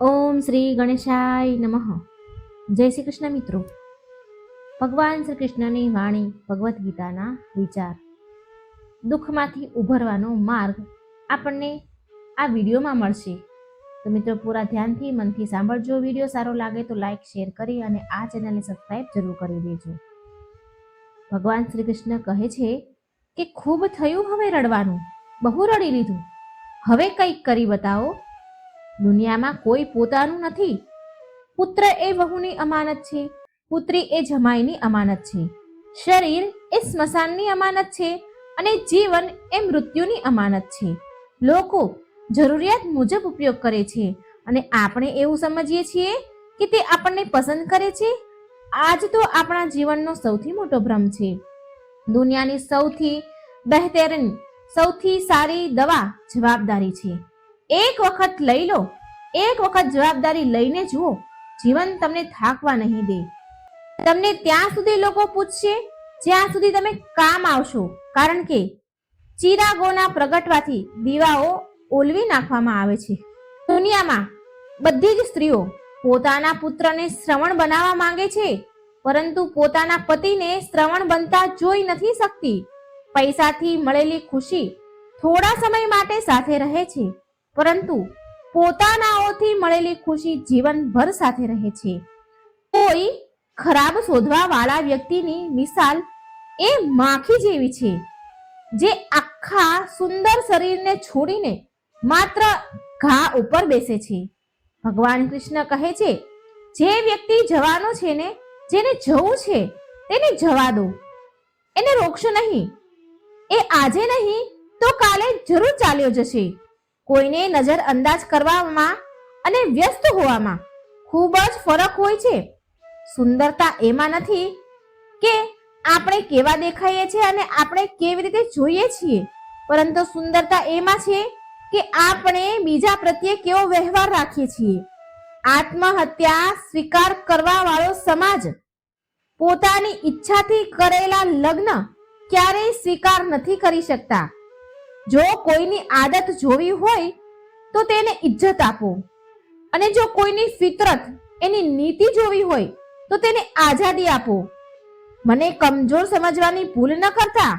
ઓમ શ્રી ગણેશાય નમઃ. જય શ્રી કૃષ્ણ મિત્રો. ભગવાન શ્રી કૃષ્ણની વાણી ભગવદ્ ગીતાના વિચાર. દુઃખમાંથી ઉભરવાનો માર્ગ આપણને આ વિડીયોમાં મળશે. તો મિત્રો પૂરા ધ્યાનથી મનથી સાંભળજો. વીડિયો સારો લાગે તો લાઈક, શેર કરી અને આ ચેનલને સબસ્ક્રાઈબ જરૂર કરી દેજો. ભગવાન શ્રી કૃષ્ણ કહે છે કે ખૂબ થયું હવે રડવાનું. બહુ રડી લીધું. હવે કંઈક કરી બતાવો. દુનિયામાં કોઈ પોતાનું નથી. પુત્ર એ વહુની અમાનત છે, પુત્રી એ જમાઈની અમાનત છે. શરીર એ સ્મશાનની અમાનત છે અને જીવન એ મૃત્યુની અમાનત છે. લોકો જરૂરિયાત મુજબ ઉપયોગ કરે છે અને આપણે એવું સમજીએ છીએ કે તે આપણને પસંદ કરે છે? આજ તો આપણા જીવનનો સૌથી મોટો ભ્રમ છે. દુનિયાની સૌથી બહેતરીન, સૌથી સારી દવા જવાબદારી છે. એક વખત લઈ લો. એક વખત જવાબદારી લઈને જુઓ. જીવન તમને થાકવા નહીં દે. તમને ત્યાં સુધી લોકો પૂછશે, જ્યાં સુધી તમે કામ આવશો. કારણ કે ચિરાગોના પ્રગટવાથી દીવાઓ ઓલવી નાખવામાં આવે છે. દુનિયામાં બધી જ સ્ત્રીઓ પોતાના પુત્રને શ્રવણ બનાવવા માંગે છે, પરંતુ પોતાના પતિને શ્રવણ બનતા જોઈ નથી શકતી. પૈસાથી મળેલી ખુશી થોડા સમય માટે સાથે રહે છે. પરંતુ પોતાનાઓથી મળેલી ખુશી જીવનભર સાથે રહે છે. કોઈ ખરાબ શોધવા વાળા વ્યક્તિની મિસાલ એ માખી જેવી છે, જે આખા સુંદર શરીરને છોડીને માત્ર ઘા ઉપર બેસે છે. ભગવાન કૃષ્ણ કહે છે, જે વ્યક્તિ જવાનો છે ને, જેને જવું છે, તેને જવા દો. એને રોકશો નહીં. એ આજે નહીં તો કાલે જરૂર ચાલ્યો જશે. કોઈને નજર અંદાજ કરવામાં અને વ્યસ્ત હોવામાં ખૂબ જ ફરક હોય છે. સુંદરતા એમાં નથી કે આપણે કેવા દેખાઈએ છીએ અને આપણે કેવી રીતે જોઈએ છીએ. પરંતુ સુંદરતા એમાં છે કે આપણે બીજા પ્રત્યે કેવો વ્યવહાર રાખીએ છીએ. આત્મહત્યા સ્વીકાર કરવા વાળો સમાજ પોતાની ઈચ્છાથી કરેલા લગ્ન ક્યારેય સ્વીકાર નથી કરી શકતા. જો કોઈની આદત જોવી હોય, તો તેને ઇજ્જત આપો. અને જો કોઈની ફિતરત એની નીતિ જોવી હોય, તો તેને આઝાદી આપો. મને કમજોર સમજવાની ભૂલ ન કરતા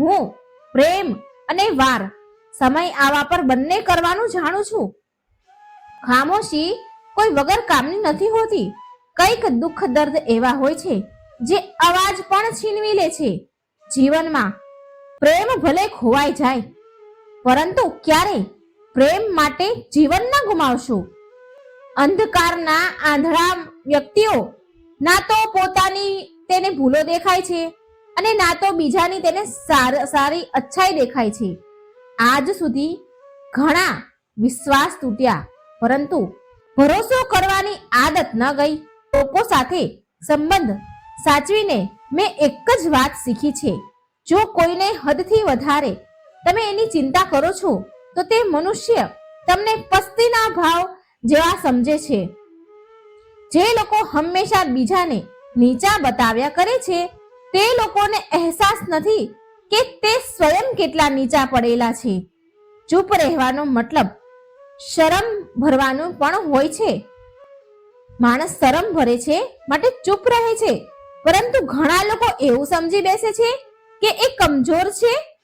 હું પ્રેમ અને વાર સમય આવા પર બંને કરવાનું જાણું છું. ખામોશી કોઈ વગર કામની નથી હોતી. કંઈક દુઃખ દર્દ એવા હોય છે, જે અવાજ પણ છીનવી લે છે. જીવનમાં પ્રેમ ભલે ખોવાઈ જાય પરંતુ ક્યારે પ્રેમ માટે જીવન ન ગુમાવશો. અંધકારના આંધળા વ્યક્તિઓ ના તો પોતાની તેને ભૂલો દેખાય છે અને ના તો બીજાની તેને સાર- અચ્છાઈ દેખાય છે. આજ સુધી ઘણા વિશ્વાસ તૂટ્યા, પરંતુ ભરોસો કરવાની આદત ન ગઈ. લોકો સાથે સંબંધ સાચવીને મેં એક જ વાત શીખી છે. જો કોઈને હદથી વધારે તમે એની ચિંતા કરો છો? તો તે મનુષ્ય તમને પસ્તીના ભાવ જેવા સમજે છે. જે લોકો હંમેશા બીજાને નીચા બતાવ્યા કરે છે, તે લોકોને અહેસાસ નથી કે તે સ્વયં કેટલા નીચા પડેલા છે. ચૂપ રહેવાનો મતલબ શરમ ભરવાનું પણ હોય છે. માણસ શરમ ભરે છે માટે ચૂપ રહે છે. પરંતુ ઘણા લોકો એવું સમજી બેસે છે કે એ કમજોર છે.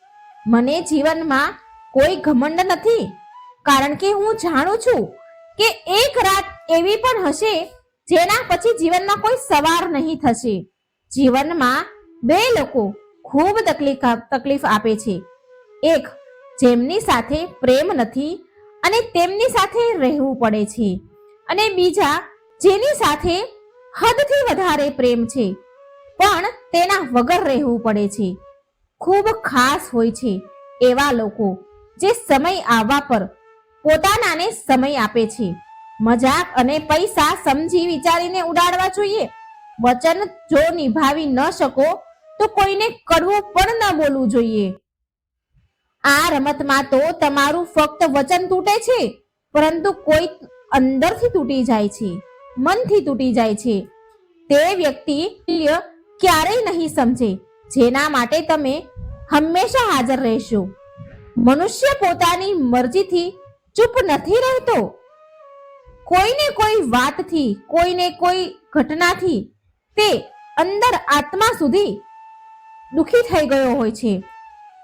મને જીવનમાં કોઈ ઘમંડ નથી. કારણ કે હું જાણું છું કે એક રાત એવી પણ હશે જેના પછી જીવનમાં કોઈ સવાર નહીં થશે. જીવનમાં બે લોકો ખૂબ તકલીફ તકલીફ આપે છે. એક, જેમની સાથે પ્રેમ નથી અને તેમની સાથે રહેવું પડે છે. અને બીજા, જેની સાથે હદથી વધારે પ્રેમ છે. પણ તેના વગર રહેવું પડે છે. ખૂબ ખાસ હોય છે એવા લોકો જે સમય આવવા પર પોતાનાને સમય આપે છે. મજાક અને પૈસા સમજી વિચારીને ઉડાડવા જોઈએ. વચન જો નિભાવી ન શકો તો કોઈને કડવું પણ ન બોલવું જોઈએ. આ રમતમાં તો તમારું ફક્ત વચન તૂટે છે, પરંતુ કોઈ અંદરથી તૂટી જાય છે, મનથી તૂટી જાય છે. તે વ્યક્તિ ક્યારેય નહીં સમજે, જેના માટે તમે હંમેશા હાજર રહેશો. મનુષ્ય પોતાની મરજીથી ચૂપ નથી રહેતો. કોઈને કોઈ વાતથી, કોઈને કોઈ ઘટનાથી તે અંદર આત્મા સુધી દુખી થઈ ગયો હોય છે,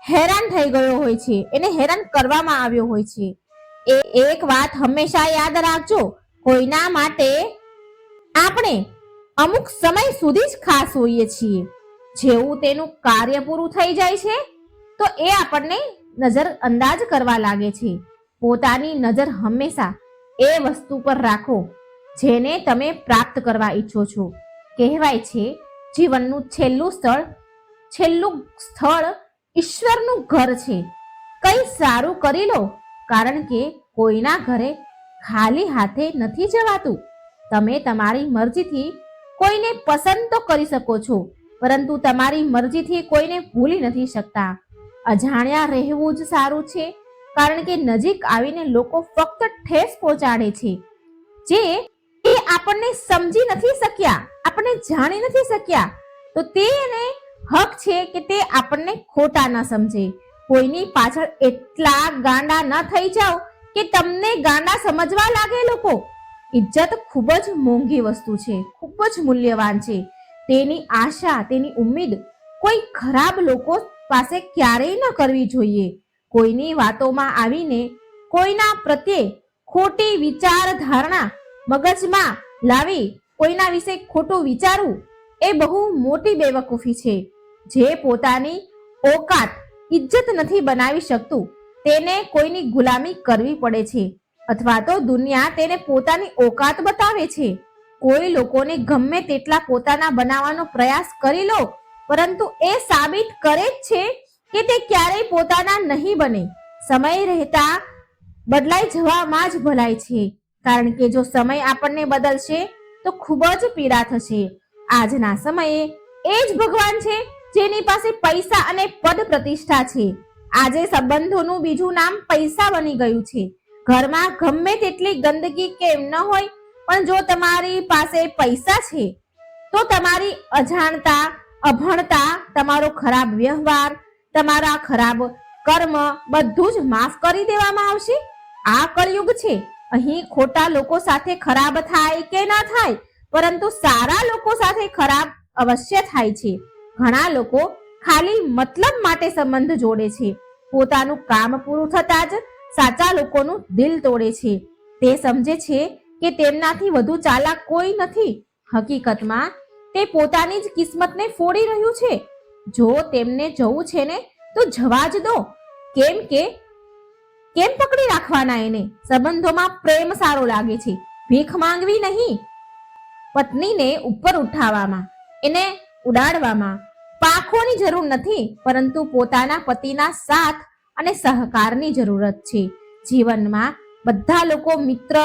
હેરાન થઈ ગયો હોય છે, એને હેરાન કરવામાં આવ્યો હોય છે. એ એક વાત હંમેશા યાદ રાખજો, કોઈના માટે આપણે અમુક સમય સુધી જ ખાસ હોઈએ છીએ. જેવું તેનું કાર્ય પૂરું થઈ જાય છે, તો એ આપણને નજર અંદાજ કરવા લાગે છે. પોતાની નજર હંમેશા એ વસ્તુ પર રાખો, જેને તમે પ્રાપ્ત કરવા ઈચ્છો છો. કહેવાય છે, જીવનનું છેલ્લું સ્થળ છેલ્લું સ્થળ ઈશ્વરનું ઘર છે. કંઈ સારું કરી લો, કારણ કે કોઈના ઘરે ખાલી હાથે નથી જવાતું. તમે તમારી મરજીથી કોઈને પસંદ તો કરી શકો છો પરંતુ તમારી મરજીથી કોઈને ભૂલી નથી શકતા. અજાણ્યા રહેવું જ સારું છે, કારણ કે નજીક આવીને લોકો ફક્ત ઠેસ પહોંચાડે છે. જે એ આપણને સમજી નથી શક્યા, આપણને જાણી નથી શક્યા, તો તેને હક છે કે તે આપણને ખોટા ન સમજે. કોઈની પાછળ એટલા ગાંડા ન થઈ જાઓ કે તમને ગાંડા સમજવા લાગે લોકો. ઇજ્જત ખૂબ જ મોંઘી વસ્તુ છે, ખૂબ જ મૂલ્યવાન છે. તેની આશા, તેની ઉમ્મીદ કોઈ ખરાબ લોકો પાસે ક્યારેય ન કરવી જોઈએ. કોઈની વાતોમાં આવીને કોઈના પ્રત્યે ખોટી વિચારધારણા મગજમાં લાવી કોઈના વિશે ખોટું વિચારવું એ બહુ મોટી બેવકૂફી છે. જે પોતાની ઓકાત ઇજ્જત નથી બનાવી શકતું, તેને કોઈની ગુલામી કરવી પડે છે. અથવા તો દુનિયા તેને પોતાની ઓકાત બતાવે છે. કોઈ લોકોને ગમે તેટલા પોતાના બનાવવાનો પ્રયાસ કરી લો, પરંતુ એ સાબિત કરે જ છે કે તે ક્યારેય પોતાના નહીં બને. સમય રહેતા બદલાઈ જવામાં જ ભલાઈ છે. કારણ કે જો સમય આપણને બદલશે, તો ખૂબ જ પીડા થશે. આજના સમયે એ જ ભગવાન છે, જેની પાસે પૈસા અને પદ પ્રતિષ્ઠા છે. આજે સંબંધોનું બીજું નામ પૈસા બની ગયું છે. ઘરમાં ગમે તેટલી ગંદકી કેમ ન હોય પણ જો તમારી પાસે પૈસા છે, તો તમારી અજાણતા, અભણતા, તમારો ખરાબ વ્યવહાર, તમારા ખરાબ કર્મ બધું જ માફ કરી દેવામાં આવશે? આ કળયુગ છે. અહીં ખોટા લોકો સાથે ખરાબ થાય કે ના થાય, પરંતુ સારા લોકો સાથે ખરાબ અવશ્ય થાય છે. ઘણા લોકો ખાલી મતલબ માટે સંબંધ જોડે છે. પોતાનું કામ પૂરું થતાં જ સાચા લોકોનું દિલ તોડે છે. તે સમજે છે કે તેમનાથી વધુ ચાલાક કોઈ નથી. હકીકતમાં, તે પોતાની જ કિસ્મતને ફોડી રહ્યું છે. જો તેમને જવું છે ને, તો જવા જ દો. કેમ કે, કેમ પકડી રાખવાના એને? સંબંધોમાં પ્રેમ સારો લાગે છે. ભીખ માંગવી નહીં. પત્નીને ઉપર ઉઠાવવામાં, એને ઉડાડવામાં પાંખોની જરૂર નથી, પરંતુ પોતાના પતિના સાથ અને સહકારની જરૂરત છે. જીવનમાં બધા લોકો મિત્ર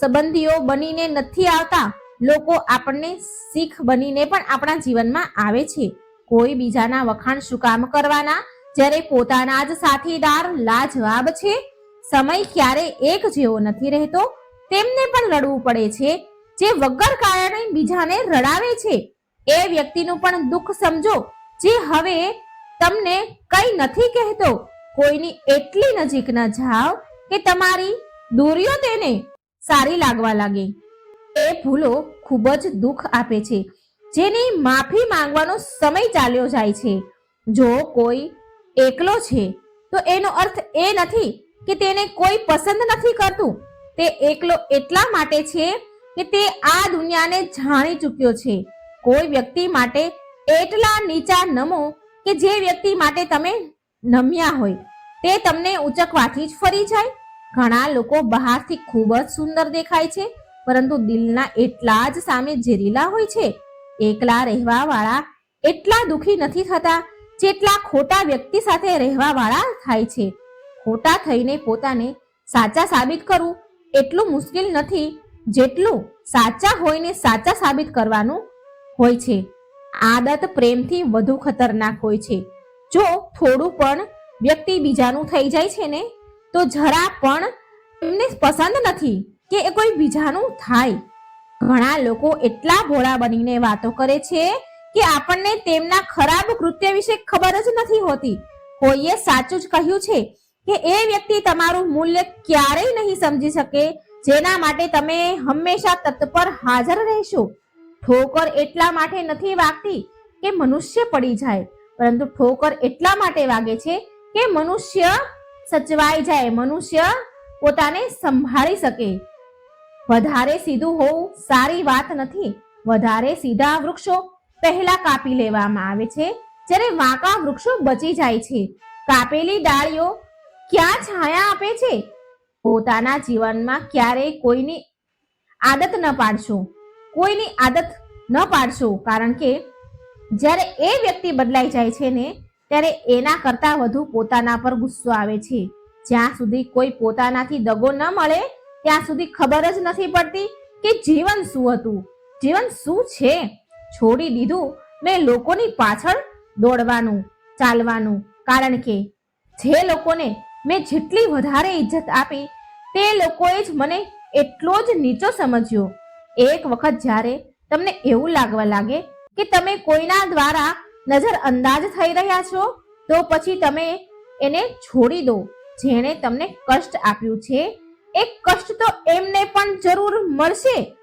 સંબંધીઓ બનીને નથી આવતા, લોકો આપણને શીખ બનીને પણ આપણા જીવનમાં આવે છે. કોઈ બીજાના વખાણ શું કામ કરવાના? જ્યારે પોતાના જ સાથીદાર લાજવાબ છે. સમય ક્યારે એક જેવો નથી રહેતો, તેમને પણ રડવું પડે છે. જે વગર કારણે બીજાને રડાવે છે. એ વ્યક્તિનું પણ દુઃખ સમજો, જે હવે તમને કંઈ નથી કહેતો. કોઈની એટલી નજીક ન જાઓ કે તમારી દૂરીઓ તેને સારી લાગવા લાગે. એ ભૂલો ખૂબ જ દુઃખ આપે છે. જેની માફી માંગવાનો સમય ચાલ્યો જાય છે. જો કોઈ એકલો છે, તો એનો અર્થ એ નથી કે તેને કોઈ પસંદ નથી કરતું. તે એકલો એટલા માટે છે કે તે આ દુનિયાને જાણી ચૂક્યો છે. કોઈ વ્યક્તિ માટે એટલા નીચા નમો કે જે વ્યક્તિ માટે તમે નમ્યા હોય, તે તમને ઉચકવાથી જ ફરી જાય. ઘણા લોકો બહારથી ખૂબ જ સુંદર દેખાય છે, પરંતુ દિલના એટલા જ સામે ઝેરીલા હોય છે. એકલા રહેવા વાળા એટલા દુખી નથી થતા જેટલા ખોટા વ્યક્તિ સાથે રહેવા વાળા થાય છે. ખોટા થઈને પોતાને સાચા સાબિત કરવું એટલું મુશ્કેલ નથી જેટલું સાચા હોઈને સાચા સાબિત કરવાનું હોય છે. આદત પ્રેમથી વધુ ખતરનાક હોય છે. જો થોડું પણ વ્યક્તિ બીજાનું થઈ જાય છે ને તો જરા પણ એમને પસંદ નથી કે એ કોઈ બીજાનું થાય. ઘણા લોકો એટલા ભોળા બનીને વાતો કરે છે કે આપણને તેમના ખરાબ કૃત્ય વિશે ખબર જ નથી હોતી. કોઈએ સાચું જ કહ્યું છે કે એ વ્યક્તિ તમારું મૂલ્ય ક્યારેય નહીં સમજી શકે, જેના માટે તમે હંમેશા તત્પર હાજર રહેશો. ઠોકર એટલા માટે નથી વાગતી કે મનુષ્ય પડી જાય, પરંતુ ઠોકર એટલા માટે વાગે છે કે મનુષ્ય સચવાઈ જાય. મનુષ્ય પોતાને સંભાળી શકે. વધારે સીધું હોવું સારી વાત નથી. વધારે સીધા વૃક્ષો પહેલા કાપી લેવામાં આવે છે. જ્યારે વાંકા વૃક્ષો બચી જાય છે. કાપેલી ડાળીઓ ક્યાં છાયા આપે છે? પોતાના જીવનમાં ક્યારેય કોઈની આદત ન પાડશો. કોઈની આદત ન પાડશો. કારણ કે જ્યારે એ વ્યક્તિ બદલાઈ જાય છે ને ત્યારે એના કરતા વધુ પોતાના પર ગુસ્સો આવે છે. જ્યાં સુધી કોઈ પોતાનાથી દગો ન મળે, ત્યાં સુધી ખબર જ નથી પડતી કે જીવન શું હતું. જીવન શું છે? છોડી દીધું મેં લોકોની પાછળ દોડવાનું, ચાલવાનું. કારણ કે જે લોકોને મેં જેટલી વધારે ઇજ્જત આપી, તે લોકોએ જ મને એટલો જ નીચો સમજ્યો. એક વખત જ્યારે તમને એવું લાગવા લાગે કે તમે કોઈના દ્વારા નજર અંદાજ થઈ રહ્યા છો? તો પછી તમે એને છોડી દો. જેણે તમને કષ્ટ આપ્યું છે. એ કષ્ટ તો એમને પણ જરૂર મળશે.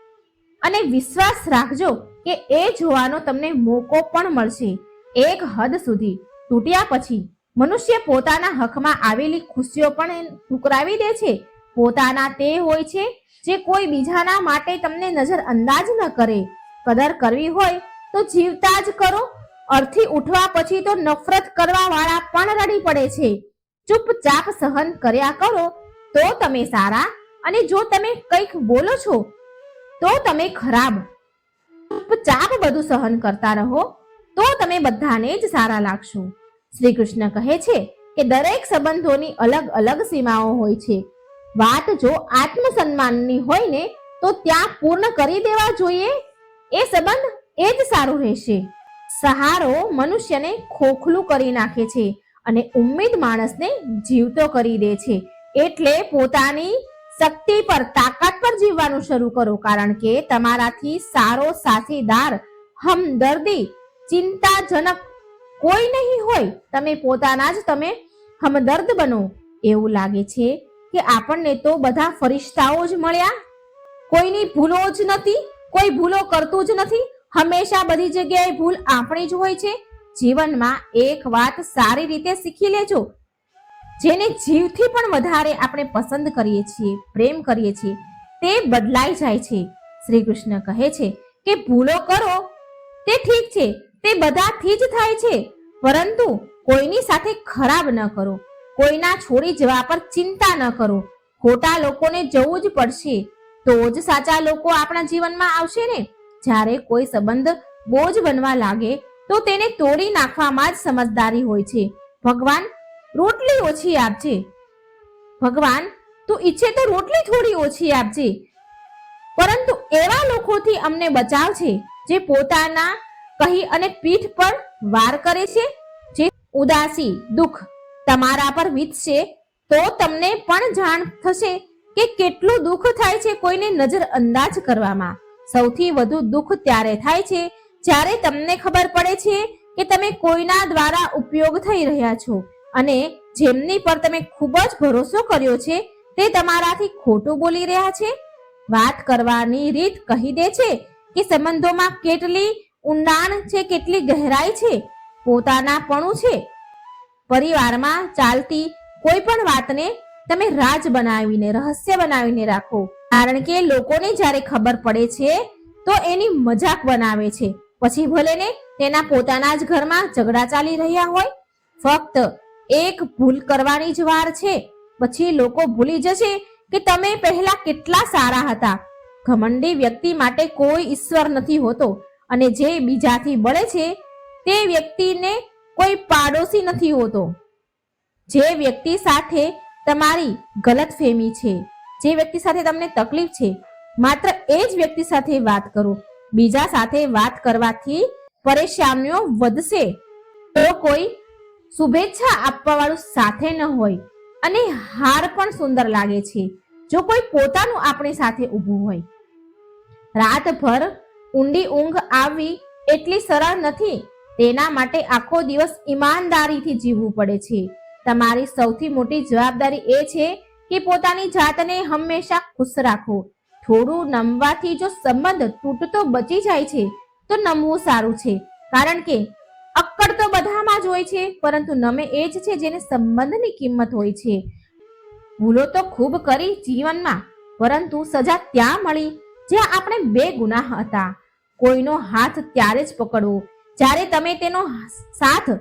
અને વિશ્વાસ રાખજો કે એ જોવાનો તમને મોકો પણ મળશે. એક હદ સુધી. તૂટ્યા પછી. મનુષ્ય પોતાના હકમાં આવેલી ખુશીઓ પણ ઠુકરાવી દે છે. પોતાના તે હોય છે જે કોઈ બીજાના માટે તમને નજર અંદાજ ન કરે. કદર કરવી હોય તો જીવતા જ કરો. અર્થી ઉઠવા પછી તો નફરત કરવા વાળા પણ રડી પડે છે. ચૂપચાપ સહન કર્યા કરો, તો તમે સારા અને જો તમે કંઈક બોલો છો, તો તમે ખરાબ. ચૂપચાપ બધું સહન કરતા રહો, તો તમે બધાને જ સારા લાગશો. શ્રી કૃષ્ણ કહે છે કે દરેક સંબંધોની અલગ અલગ સીમાઓ હોય છે. વાત જો આત્મસન્માનની હોય ને, તો ત્યાં પૂર્ણ કરી દેવા જોઈએ. એ સંબંધ એ જ સારું રહેશે. સહારો મનુષ્યને ખોખલું કરી નાખે છે અને ઉમ્મીદ માણસને જીવતો કરી દે છે. એટલે પોતાની શક્તિ પર તાકાત પર જીવવાનું શરૂ કરો, કારણ કે તમારાથી સારો સાથીદાર, હમદર્દી, ચિંતાજનક કોઈ નહીં હોય. તમે પોતાના જ તમે હમદર્દ બનો. એવું લાગે છે કે આપણને તો બધા ફરિશ્તાઓ જ મળ્યા. કોઈની ભૂલો જ નથી, કોઈ ભૂલો કરતું જ નથી. હંમેશા બધી જગ્યાએ ભૂલ આપણી જ હોય છે. જીવનમાં એક વાત સારી રીતે શીખી લેજો. જેને જીવથી પણ વધારે આપણે પસંદ કરીએ છીએ, પ્રેમ કરીએ છીએ, તે બદલાઈ જાય છે. શ્રી કૃષ્ણ કહે છે કે ભૂલો કરો, તે ઠીક છે, તે બધાથી જ થાય છે. પરંતુ કોઈની સાથે ખરાબ ન કરો. કોઈના છોડી જવા પર ચિંતા ન કરો. ખોટા લોકોને જવું જ પડશે. તો જ સાચા લોકો આપણા જીવનમાં આવશે ને. જ્યારે કોઈ સંબંધ બોજ બનવા લાગે, તો તેને તોડી નાખવામાં જ સમજદારી હોય છે. ભગવાન, રોટલી ઓછી આપજે. ભગવાન, તું ઈચ્છે તો રોટલી થોડી ઓછી આપજે. પરંતુ એવા લોકોથી અમને બચાવ છે, જે પોતાના કહી અને પીઠ પર વાર કરે છે. જે ઉદાસી, દુઃખ તમારા પર વીતશે, તો તમને પણ જાણ થશે કે કેટલું દુઃખ થાય છે કોઈને નજર અંદાજ કરવામાં. સૌથી વધુ દુઃખ ત્યારે થાય છે જ્યારે તમને ખબર પડે છે કે તમે કોઈના દ્વારા ઉપયોગ થઈ રહ્યા છો અને જેમની પર તમે ખૂબ જ ભરોસો કર્યો છે તે તમારાથી ખોટું બોલી રહ્યા છે? વાત કરવાની રીત કહી દે છે કે સંબંધોમાં કેટલી ઊંડાણ છે, કેટલી ગહેરાઈ છે, પોતાનાપણું છે. પરિવારમાં ચાલતી કોઈ પણ વાતને તમે રાજ બનાવીને, રહસ્ય બનાવીને રાખો. કારણ કે લોકોને જ્યારે ખબર પડે છે, તો એની મજાક બનાવે છે. પછી ભલે ને તેના પોતાના જ ઘરમાં ઝઘડા ચાલી રહ્યા હોય, ફક્ત એક ભૂલ કરવાની જ વાર છે. પછી લોકો ભૂલી જશે કે તમે પહેલા કેટલા સારા હતા. ઘમંડી વ્યક્તિ માટે કોઈ ઈશ્વર નથી હોતો. અને જે બીજાથી બળે છે, તે વ્યક્તિને કોઈ પાડોશી નથી હોતો. જે વ્યક્તિ સાથે તમારી ગલત ફેમી છે. જે વ્યક્તિ સાથે તમને તકલીફ છે, માત્ર એ જ વ્યક્તિ સાથે વાત કરો. બીજા સાથે વાત કરવાથી પરેશાનીઓ વધશે. તો કોઈ શુભેચ્છા આપવા વાળું સાથે ન હોય અને હાર પણ સુંદર લાગે છે, જો કોઈ પોતાનું આપણી સાથે ઊભું હોય. રાતભર ઊંડી ઊંઘ આવવી એટલી સરળ નથી, તેના માટે આખો દિવસ ઈમાનદારીથી જીવવું પડે છે. તમારી સૌથી મોટી જવાબદારી એ છે કે પોતાની જાતને હંમેશા ખુશ રાખો. થોડું નમવાથી જો સંબંધ તૂટતો બચી જાય છે, તો નમવું સારું છે. કારણ કે અક્કડ તો બધામાં જ હોય છે, પરંતુ નમે એ જ છે જેને સંબંધની કિંમત હોય છે. ભૂલો તો ખૂબ કરી જીવનમાં, પરંતુ સજા ત્યાં મળી જ્યાં આપણે બે ગુનાહ હતા. કોઈનો હાથ ત્યારે જ પકડવો જ્યારે તમે તેનો સાથ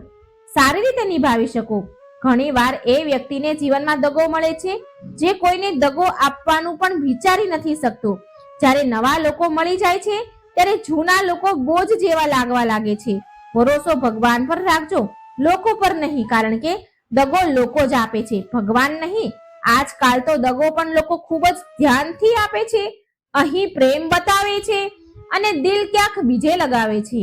સારી રીતે નિભાવી શકો ઘણીવાર એ વ્યક્તિને જીવનમાં દગો મળે છે જે કોઈને દગો આપવાનું પણ વિચારી નથી શકતો. જ્યારે નવા લોકો મળી જાય છે, ત્યારે જૂના લોકો બોજ જેવા લાગવા લાગે છે. ભરોસો ભગવાન પર રાખજો, લોકો પર નહીં, કારણ કે દગો લોકો જ આપે છે. ભગવાન નહીં, આજકાલ તો દગો પણ લોકો ખૂબ જ ધ્યાનથી આપે છે, અહીં પ્રેમ બતાવે છે અને દિલ ક્યાંક બીજે લગાવે છે.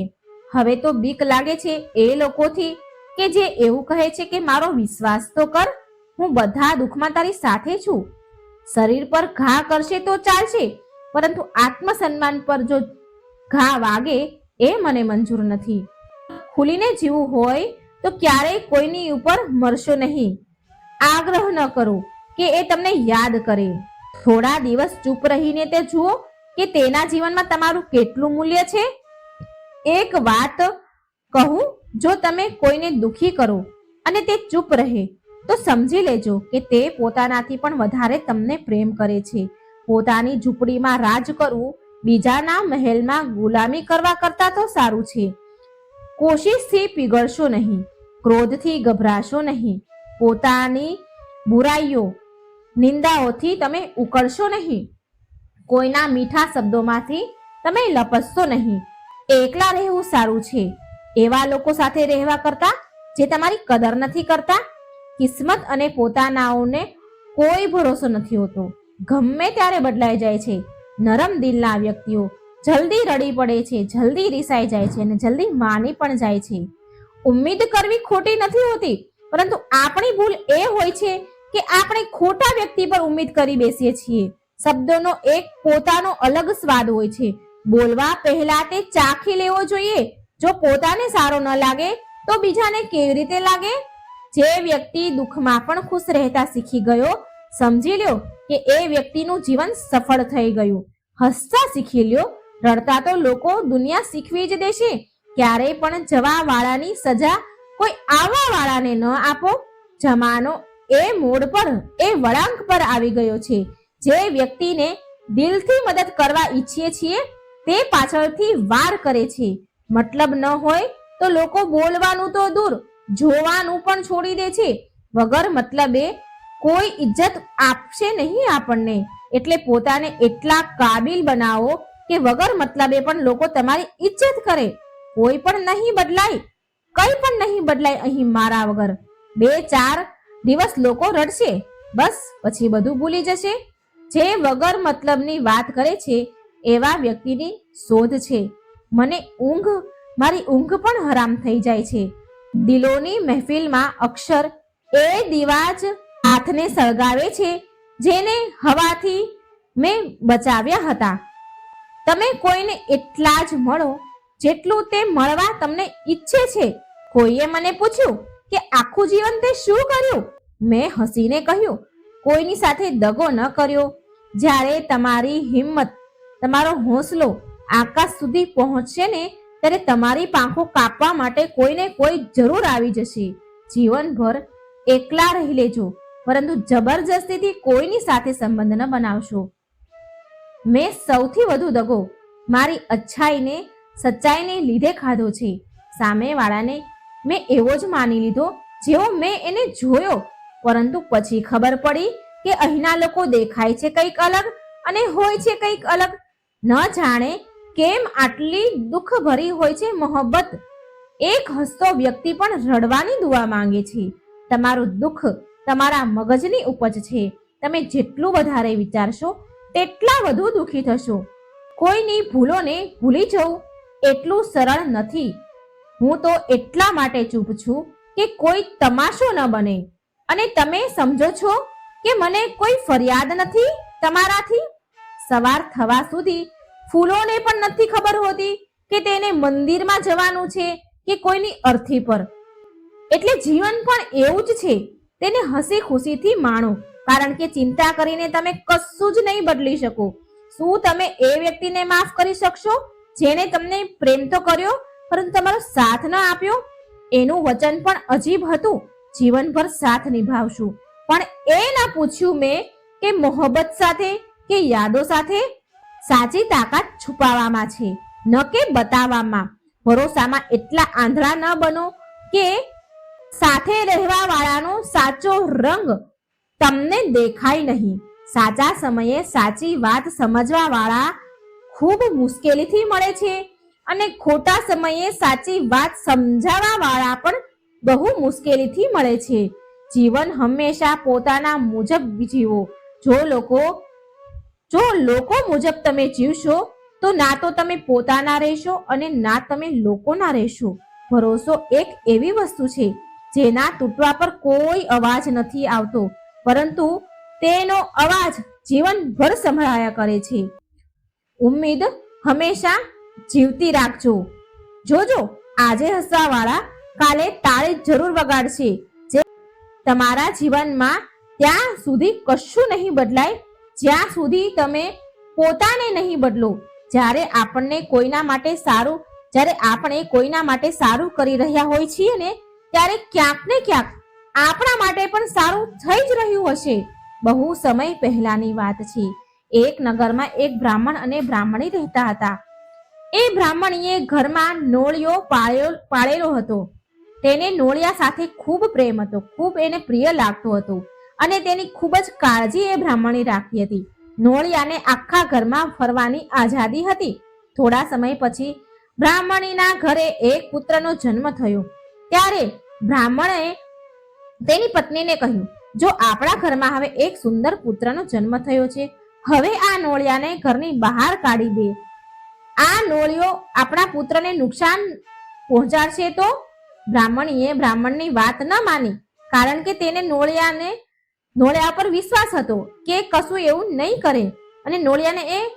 હવે તો બીક લાગે છે એ લોકોથી કે જે એવું કહે છે કે મારો વિશ્વાસ તો કર, હું બધા દુઃખમાં તારી સાથે છું. શરીર પર ઘા કરશે તો ચાલશે, પરંતુ આત્મસન્માન પર જો ઘા વાગે, એ મને મંજૂર નથી. ખુલીને જીવવું હોય, તો ક્યારેય કોઈની ઉપર મરશો નહીં. આગ્રહ ન કરો કે એ તમને યાદ કરે. થોડા દિવસ ચૂપ રહીને તે જુઓ કે તેના જીવનમાં તમારું કેટલું મૂલ્ય છે? એક વાત કહું જો તમે કોઈને દુખી કરો અને તે ચૂપ રહે, તો સમજી લેજો કે તે પોતાનાથી પણ વધારે તમને પ્રેમ કરે છે. પોતાની ઝૂંપડીમાં રાજ કરવું, બીજાના મહેલમાં ગુલામી કરવા કરતા તો સારું છે. કોશિશથી પીગળશો નહીં, ક્રોધથી ગભરાશો નહીં. પોતાની બુરાઈઓ, નિંદાઓથી તમે ઉકળશો નહીં. કોઈના મીઠા શબ્દોમાંથી તમે લપસશો નહીં. એકલા રહેવું સારું છે. એવા લોકો સાથે રહેવા કરતા જે તમારી કદર નથી કરતા, કિસ્મત અને પોતાનાઓને કોઈ ભરોસો નથી હોતો. ગમે ત્યારે બદલાઈ જાય છે, નરમ દિલના વ્યક્તિઓ જલ્દી રડી પડે છે, જલ્દી રિસાઈ જાય છે અને જલ્દી માની પણ જાય છે. ઉમ્મીદ કરવી ખોટી નથી હોતી, પરંતુ આપણી ભૂલ એ હોય છે કે આપણે ખોટા વ્યક્તિ પર ઉમ્મીદ કરી બેસીએ છીએ. શબ્દોનો એક પોતાનો અલગ સ્વાદ હોય છે. બોલવા પહેલા તે ચાખી લેવો જોઈએ જો પોતાને સારો ન લાગે, તો બીજાને કેવી રીતે લાગે? જે વ્યક્તિ દુઃખમાં પણ ખુશ રહેતા શીખી ગયો, સમજી લ્યો કે એ વ્યક્તિનું જીવન સફળ થઈ ગયું. હસતા શીખી લ્યો. રડતા તો લોકો દુનિયા શીખવી જ દેશે. ક્યારેય પણ જવા વાળાની સજા કોઈ આવવા વાળાને ન આપો. જમાનો એ મોડ પર, એ વળાંક પર આવી ગયો છે. જે વ્યક્તિને દિલથી મદદ કરવા ઈચ્છીએ છીએ, તે પાછળથી વાર કરે છે. મતલબ ન હોય તો લોકો બોલવાનું તો દૂર, જોવાનું પણ છોડી દે છે. વગર મતલબે કોઈ ઇજ્જત આપશે નહીં આપણને. એટલે પોતાને એટલા કાબિલ બનાવો કે વગર મતલબે પણ લોકો તમારી ઇજ્જત કરે. કોઈ પણ નહીં બદલાય, કઈ પણ નહીં બદલાય અહીં મારા વગર. બે ચાર દિવસ લોકો રડશે, બસ પછી બધું ભૂલી જશે. જે વગર મતલબની વાત કરે છે, એવા વ્યક્તિની શોધ છે. મને ઊંઘ, મારી ઊંઘ પણ હરામ થઈ જાય છે. દિલોની મહેફિલમાં અક્ષર એ દિવાજ હાથને સળગાવે છે, જેને હવાથી મેં બચાવ્યા હતા. તમે કોઈને એટલા જ મળો, જેટલું તે મળવા તમને ઈચ્છે છે. કોઈએ મને પૂછ્યું કે આખું જીવન તે શું કર્યું? મેં હસીને કહ્યું, કોઈની સાથે દગો ન કર્યો. જ્યારે તમારી હિંમત, તમારો હોંસલો આકાશ સુધી પહોંચશે ને, ત્યારે તમારી પાંખો કાપવા માટે કોઈને કોઈ જરૂર આવી જશે. જીવનભર એકલા રહી લેજો, પરંતુ જબરજસ્તીથી કોઈની સાથે સંબંધ ન બનાવશો. મેં સૌથી વધુ દગો મારી અચ્છાઈને, સચ્ચાઈને લીધે ખાધો છે. સામેવાળાને મેં એવો જ માની લીધો, જેવો મેં એને જોયો. પરંતુ પછી ખબર પડી કે અહીંના લોકો દેખાય છે કંઈક અલગ અને હોય છે કંઈક અલગ. ન જાણે કેમ આટલી દુઃખ ભરી હોય છે મોહબ્બત? એક હસતો વ્યક્તિ પણ રડવાની દુઆ માંગે છે. તમારું દુઃખ તમારા મગજની ઉપજ છે. તમે જેટલું વધારે વિચારશો, તેટલા વધુ દુઃખી થશો. કોઈની ભૂલોને ભૂલી જવું એટલું સરળ નથી. હું તો એટલા માટે ચૂપ છું કે કોઈ તમાશો ન બને. અને તમે સમજો છો કે મને કોઈ ફરિયાદ નથી તમારાથી? સવાર થવા સુધી ફૂલોને પણ નથી ખબર હોતી કે તેને મંદિરમાં જવાનું છે કે કોઈની અર્થી પર. એટલે જીવન પણ એવું જ છે. તેને હસી ખુશીથી માણો. કારણ કે ચિંતા કરીને તમે કશું જ નહીં બદલી શકો. શું તમે એ વ્યક્તિને માફ કરી શકશો? જેણે તમને પ્રેમ તો કર્યો, પરંતુ તમારો સાથ ન આપ્યો? એનું વચન પણ અજીબ હતું. જીવનભર સાથ નિભાવશું. પણ એ ના પૂછ્યું મેં કે મોહબ્બત સાથે કે યાદો સાથે? સાચી તાકાત છુપાવામાં છે. ન કે બતાવવામાં. ભરોસામાં એટલા આંધળા ન બનો કે સાથે રહેવા વાળાનો સાચો રંગ તમને દેખાય નહીં. સાચા સમયે સાચી વાત સમજવા વાળા ખૂબ મુશ્કેલીથી મળે છે અને ખોટા સમયે સાચી વાત સમજાવવા વાળા પણ બહુ મુશ્કેલીથી મળે છે. જીવન હંમેશા પોતાના મુજબ જીવો. જો લોકો જો લોકો મુજબ તમે જીવશો, તો ના તો તમે પોતાના રહેશો અને ના તમે લોકોના રહેશો. ભરોસો એક એવી વસ્તુ છે, જેના તૂટવા પર કોઈ અવાજ નથી આવતો, પરંતુ તેનો અવાજ જીવનભર સંભળાયા કરે છે. ઉમ્મીદ હંમેશા જીવતી રાખજો. જોજો, આજે હસવાવાળા કાલે તાળી જરૂર વગાડશે. જે તમારા જીવનમાં ત્યાં સુધી કશું નહીં બદલાય જ્યાં સુધી તમે પોતાને નહીં બદલો, જ્યારે આપણને કોઈના માટે સારું, જ્યારે આપણે કોઈના માટે સારું કરી રહ્યા હોય છીએ ને, ત્યારે ક્યાંક ને ક્યાંક આપણા માટે પણ સારું થઈ જ રહ્યું હશે. બહુ સમય પહેલાની વાત છે. એક નગરમાં એક બ્રાહ્મણ અને બ્રાહ્મણી રહેતા હતા. એ બ્રાહ્મણીએ ઘરમાં નોળિયો પાળેલો હતો. તેને નોળિયા સાથે ખૂબ પ્રેમ હતો. ખૂબ એને પ્રિય લાગતો હતો. અને તેની ખૂબ જ કાળજી એ બ્રાહ્મણી રાખી હતી. નોળિયાને આખા ઘરમાં ફરવાની આઝાદી હતી. થોડા સમય પછી બ્રાહ્મણીના ઘરે એક પુત્રનો જન્મ થયો. ત્યારે બ્રાહ્મણે તેની પત્નીને કહ્યું, જો આપણા ઘરમાં હવે એક સુંદર પુત્રનો જન્મ થયો છે, હવે આ નોળિયાને ઘરની બહાર કાઢી દે. આ નોળિયો આપણા પુત્રને નુકસાન પહોંચાડશે તો? બ્રાહ્મણીએ બ્રાહ્મણની વાત ન માની, કારણ કે તેને નોળિયાને નોળિયા પર વિશ્વાસ હતો કે કશું એવું નહીં કરે. અને નોળિયાને એ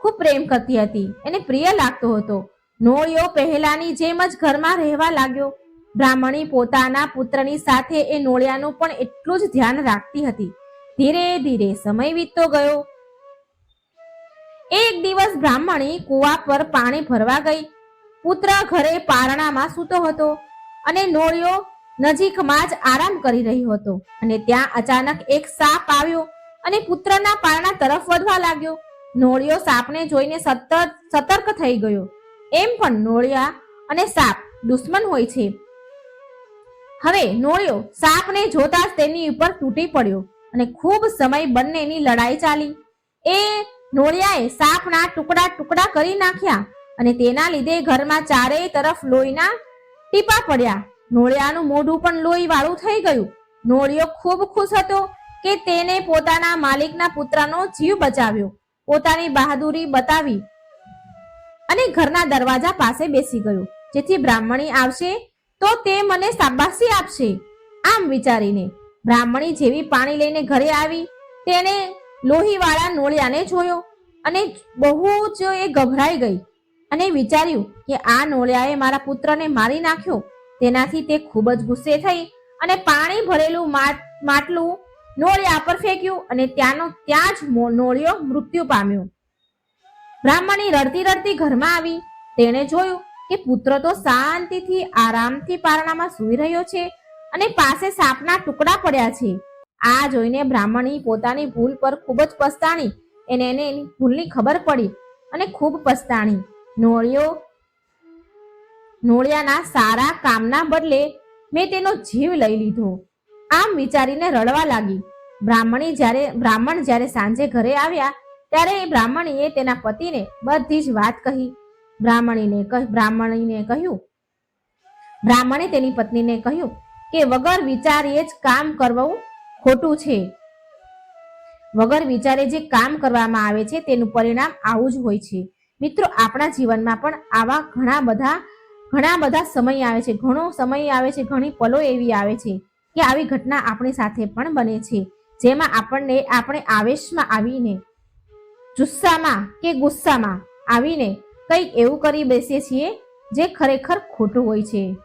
ખૂબ પ્રેમ કરતી હતી. એને પ્રિય લાગતો હતો. નોળિયો પહેલાની જેમ જ ઘરમાં રહેવા લાગ્યો. બ્રાહ્મણી પોતાના પુત્રની સાથે એ નોળિયાનું પણ એટલું જ ધ્યાન રાખતી હતી. ધીરે ધીરે સમય વીતતો ગયો. એક દિવસ બ્રાહ્મણી કુવા પર પાણી ભરવા ગઈ. પુત્ર ઘરે પારણામાં સૂતો હતો અને નોળિયો નજીકમાં જ આરામ કરી રહ્યો હતો અને ત્યાં અચાનક એક સાપ આવ્યો અને પુત્રના પારણા તરફ વધવા લાગ્યો. નોળિયો સાપને જોઈને સતર્ક થઈ ગયો. એમ પણ નોળિયા અને સાપ દુશ્મન હોય છે. હવે નોળિયો સાપને જોતા જ તેની ઉપર તૂટી પડ્યો અને ખૂબ સમય બંનેની લડાઈ ચાલી. એ નોળિયાએ સાપના ટુકડા ટુકડા કરી નાખ્યા અને તેના લીધે ઘરમાં ચારેય તરફ લોહીના ટીપા પડ્યા. નોળિયાનું મોઢું પણ લોહી વાળું થઈ ગયું. નોળિયો ખૂબ ખુશ હતો કે તેને પોતાના માલિકના પુત્રનો જીવ બચાવ્યો. પોતાની બહાદુરી બતાવી અને ઘરના દરવાજા પાસે બેસી ગયો. જેથી બ્રાહ્મણી આવશે તો તે મને શાબાશી આપશે, આમ વિચારીને. બ્રાહ્મણી જેવી પાણી લઈને ઘરે આવી તેને લોહીવાળા નોળિયાને જોયો અને બહુ જ એ ગભરાઈ ગઈ અને વિચાર્યું કે આ નોળિયાએ મારા પુત્રને મારી નાખ્યો. તેનાથી તે ખૂબ જ ગુસ્સે થઈ અને પાણી ભરેલું માટ- માટલું નોળિયા પર ફેંક્યું અને ત્યાંનો, ત્યાં જ નોળિયો મૃત્યુ પામ્યો. બ્રાહ્મણી રડતી રડતી ઘરમાં આવી. તેણે જોયું કે પુત્ર તો શાંતિથી, આરામથી પારણામાં સૂઈ રહ્યો છે અને પાસે સાપના ટુકડા પડ્યા છે. આ જોઈને બ્રાહ્મણી પોતાની ભૂલ પર ખૂબ જ પસ્તાણી. એને એની ભૂલની ખબર પડી અને ખૂબ પસ્તાણી. નોળિયો નોળિયાના સારા કામના બદલે મેં તેનો જીવ લઈ લીધો. આમ વિચારીને રડવા લાગી. બ્રાહ્મણી જ્યારે, બ્રાહ્મણ જ્યારે સાંજે ઘરે આવ્યા, ત્યારે એ બ્રાહ્મણીએ તેના પતિને બધી જ વાત કહી. બ્રાહ્મણીને બ્રાહ્મણીને કહ્યું. બ્રાહ્મણે તેની પત્નીને કહ્યું કે, વગર વિચારીએ જ કામ કરવું ખોટું છે. વગર વિચારે જે કામ કરવામાં આવે છે, તેનું પરિણામ આવું જ હોય છે. મિત્રો, આપણા જીવનમાં પણ આવા ઘણા બધા ઘણા બધા સમય આવે છે. ઘણો સમય આવે છે. ઘણી પલો એવી આવે છે કે આવી ઘટના આપણી સાથે પણ બને છે. જેમાં આપણને, આપણે આવેશમાં આવીને, જુસ્સામાં કે ગુસ્સામાં આવીને કંઈક એવું કરી બેસીએ છીએ જે ખરેખર ખોટું હોય છે.